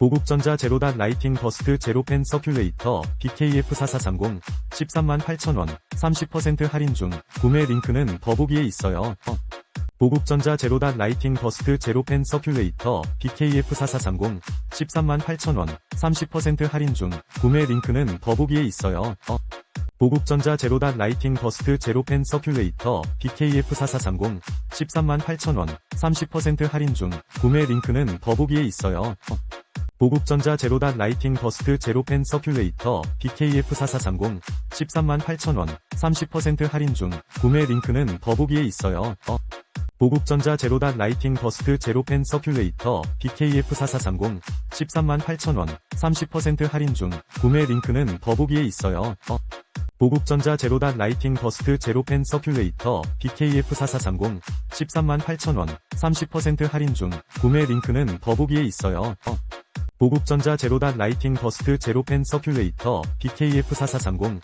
보국전자 제로닷 라이팅 버스트 제로펜 서큘레이터 BKF4430 13만 8천원 30% 할인 중 구매 링크는 더보기에 있어요. 어. 보국전자 제로닷 라이팅 버스트 제로펜 서큘레이터 BKF4430 13만 8천원 30% 할인 중 구매 링크는 더보기에 있어요. 어. 보국전자 제로닷 라이팅 버스트 제로펜 서큘레이터 BKF4430 13만 8천원 30% 할인 중 구매 링크는 더보기에 있어요. 어. 보국전자 제로닷 라이팅 버스트 제로펜 서큘레이터 BKF4430 13만 8천원 30% 할인 중 구매 링크는 더보기에 있어요. 어. 보국전자 제로닷 라이팅 버스트 제로펜 서큘레이터 BKF4430 13만 8천원 30% 할인 중 구매 링크는 더보기에 있어요. 어. 보국전자 제로닷 라이팅 버스트 제로펜 서큘레이터 BKF4430 13만 8천원 30% 할인 중 구매 링크는 더보기에 있어요. 어. 보국전자 제로닷 라이팅 버스트 제로펜 서큘레이터 BKF4430